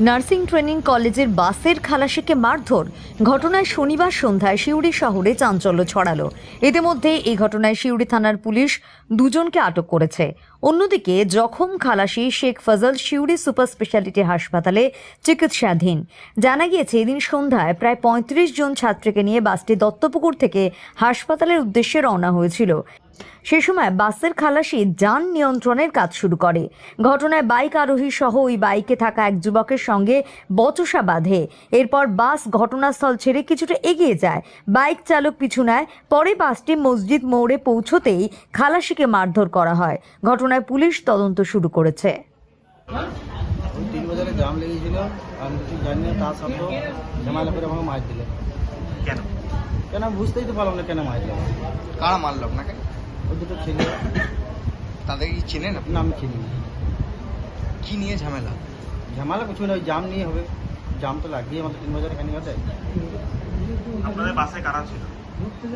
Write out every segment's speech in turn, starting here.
Nursing training কলেজের বাসের খালাসিকে মারধর। ঘটনায় শনিবার সন্ধ্যায় সিউড়ি শহরে চাঞ্চল্য ছড়ালো। ইতিমধ্যে এই ঘটনায় সিউড়ি থানার পুলিশ দুজনকে আটক করেছে। অন্যদিকে জখম খালাসি শেখ ফজল সিউড়ি সুপার স্পেশালিটি হাসপাতালে চিকিৎসাধীন। জানা গিয়েছে, এদিন সন্ধ্যায় প্রায় পঁয়ত্রিশ জন ছাত্রীকে নিয়ে বাসটি দত্তপুকুর থেকে হাসপাতালের উদ্দেশ্যে রওনা হয়েছিল। সে সময় বাসের খালাসি যান নিয়ন্ত্রণের কাজ শুরু করে। ঘটনায় বাইক আরোহী সহ ওই বাইকে থাকা এক যুবকের সঙ্গে বচসা বাঁধে। এরপর বাস ঘটনাস্থল ছেড়ে কিছুটা এগিয়ে যায়। বাইক চালক পিছু নেয়। পরে বাসটি মসজিদ মোড়ে পৌঁছতেই খালাসিকে মারধর করা হয়। ঘটনায় পুলিশ তদন্ত শুরু করেছে। তিন বাজারে জাম লেগেছিল। আমি কিছু জানি না তার সত্ত্বেও ঝামেলা করে আমাকে মার দিলে। কেন? কেন? বুঝতেই তো পারলাম না কেন মার দিলাম কারা মারলো আপনাকে? ওই দুটো ছেলে তাদের কি চেনেন আপনি? না আমি চিনি না। কি নিয়ে ঝামেলা? ঝামেলা কিছু না ওই জাম নিয়ে হবে। জাম তো লাগিয়ে আমাদের তিন বাজারে কেন হতে। আপনাদের বাসে কারা ছিল?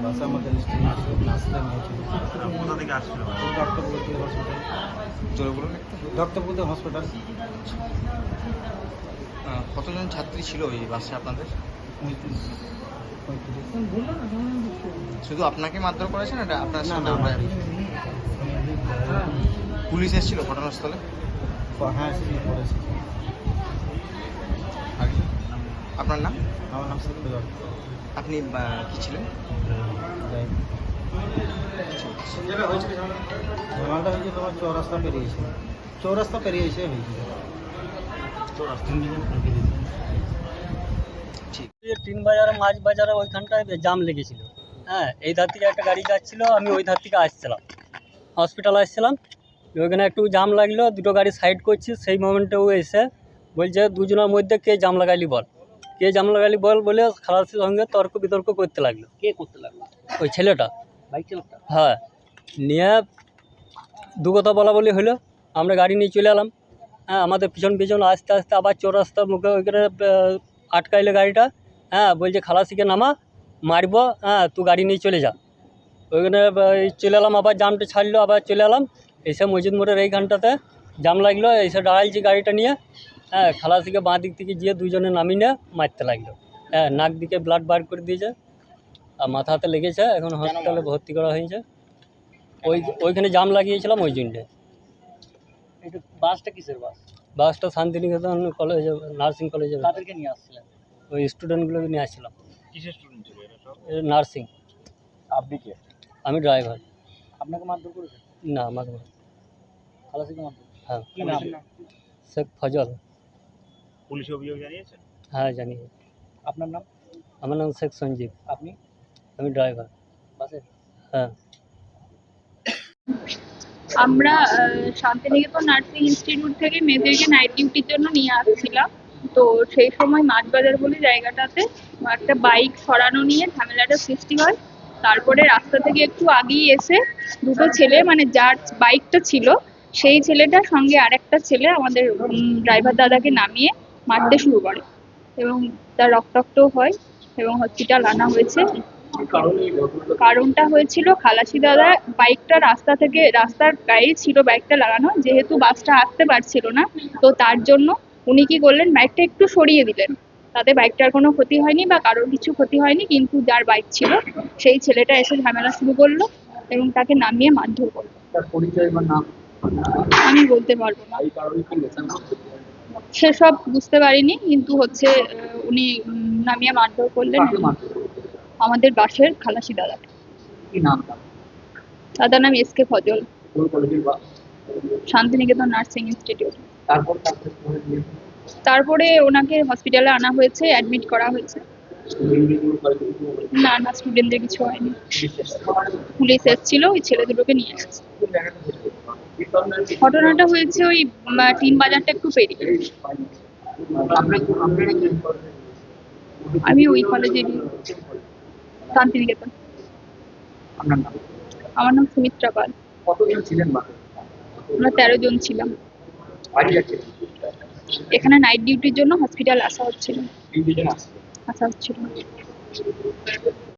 বাসে আমাদের স্ত্রী ছিল। নার্সিং হয়েছিল কোথা থেকে আসছিল? ডক্টরপুর হসপিটাল জোরে বলুন একটু। হসপিটাল আহ, কতজন ছাত্রী ছিল ওই বাসে আপনাদের? শুধু আপনাকে মারধর করেছেন এটা আপনার না সাথে না আমরা- পুলিশ এসেছিল ঘটনাস্থলে? হ্যাঁ আর আপনার নাম? আমার নাম আপনি কি ছিলেন? যাই ঝামেলাটা হয়েছে তোমার চৌরাস্তা পেরিয়েছে। চৌরাস্তা পেরিয়েছে হয়েছে। ঠিক। তিন বাজার মাছ বাজারে ওইখানটায় জাম লেগেছিল। হ্যাঁ এই ধার থেকে একটা গাড়ি যাচ্ছিল আমি ওই ধার থেকে আসছিলাম। হসপিটাল আসছিলাম ওইখানে একটু জাম লাগল দুটো গাড়ি সাইড করছি সেই মোমেন্টে ও এসে বলছে দুজনের মধ্যে কে জাম লাগাইলি বল? কে জাম লাগাইলি বল বলে খালাসির সঙ্গে তর্ক বিতর্ক করতে লাগল। কে করতে লাগল? ওই ছেলেটা। বাইক চালকটা? হ্যাঁ নিয়ে দু কথা বলা বলি হলো আমরা গাড়ি নিয়ে চলে এলাম। হ্যাঁ আমাদের পিছন পিছন আস্তে আস্তে আবার চৌরাস্তার মুখে ওইখানে আটকাইলে গাড়িটা হ্যাঁ বলছে খালাসিকে নামা, মারবো হ্যাঁ তুই গাড়ি নিয়ে চলে যা। ওইখানে চলে এলাম, আবার জামটা ছাড়লো, আবার চলে এলাম। এসে মসজিদ মোড়ের এইখানটাতে জাম লাগল, এসে দাঁড়াইছি গাড়িটা নিয়ে। হ্যাঁ খালাসিকে বাঁ দিক থেকে গিয়ে দুজনে নামিয়ে নিয়ে মারতে লাগল। হ্যাঁ নাক দিকে ব্লাড বার করে দিয়েছে, আর মাথাতে লেগেছে, এখন হসপিটালে ভর্তি করা হয়েছে। ওই, ওইখানে জাম লাগিয়েছিলাম ওই জন্যে। বাসটা কিসের বাস? বাসটা শান্তিনিকেতন কলেজে নার্সিং কলেজে। তাদেরকে নিয়ে আসছিলেন? ওই স্টুডেন্টগুলোকে নিয়ে আসছিলাম। কিসের স্টুডেন্ট ছিল এরা সব? নার্সিং। আপনি কে? আমি ড্রাইভার। আপনাকে মারধর করেছে? না। খালাসিকে মারধর হ্যাঁ। কি নাম? শেখ ফজল। পুলিশ অভিযোগ জানিয়েছেন? হ্যাঁ জানি আপনার নাম? আমার নাম শেখ সঞ্জীব। আপনি? আমি ড্রাইভার। বাসে? হ্যাঁ। আমরা শান্তিনিকেতন নার্সিং ইনস্টিটিউট থেকে মেয়েদেরকে নাইট ডিউটির জন্য নিয়ে আসছিলাম। তো সেই সময় মাছবাজার বলে জায়গাটাতে একটা বাইক সরানো নিয়ে ঝামেলাটা সৃষ্টি হয়। তারপরে রাস্তা থেকে একটু আগেই এসে দুটো ছেলে মানে যার বাইকটা ছিল, সেই ছেলেটার সঙ্গে আরেকটা ছেলে আমাদের ড্রাইভার দাদাকে নামিয়ে মারতে শুরু করে। এবং তার রক্তাক্তও হয় এবং হসপিটাল আনা হয়েছে। কারণটা হয়েছিল খালাসি দাদা বাইকটা রাস্তা থেকে রাস্তার গায়ে ছিল বাইকটা লাগানো যেহেতু বাসটা আসতে পারছিল না তো তার জন্য উনি কি করলেন বাইকটা একটু সরিয়ে দিলেন। তাতে বাইকটার কোনো ক্ষতি হয়নি বা কারোর কিছু ক্ষতি হয়নি কিন্তু যার বাইক ছিল সেই ছেলেটা এসে ঝামেলা শুরু করল এবং তাকে নামিয়ে মারধর করল। আমি বলতে পারব না। সেসব বুঝতে পারিনি কিন্তু হচ্ছে উনি নামিয়ে মারধর করলেন। আমাদের বাসের খালাসি দাদা। কি নাম দাদার নাম S K Fazal. Santiniketan nursing institute. তারপর ওনাকে হসপিটালে আনা হয়েছে অ্যাডমিট করা হয়েছে। না না স্টুডেন্টদের কিছু হয়নি। পুলিশ এসেছিল ওই ছেলে দুটোকে নিয়ে গেছে ঘটনাটা হয়েছে ওই তিন বাজারটা একটু পেরিয়ে। আমি ওই কলেজেরই শান্তিনিকেতন। আপনার নাম? আমার নাম সুমিত্রা পাল। কতজন ছিলেন আমরা তেরো জন ছিলাম। এখানে নাইট ডিউটির জন্য হসপিটাল আসা হচ্ছিল। আসা হচ্ছিল।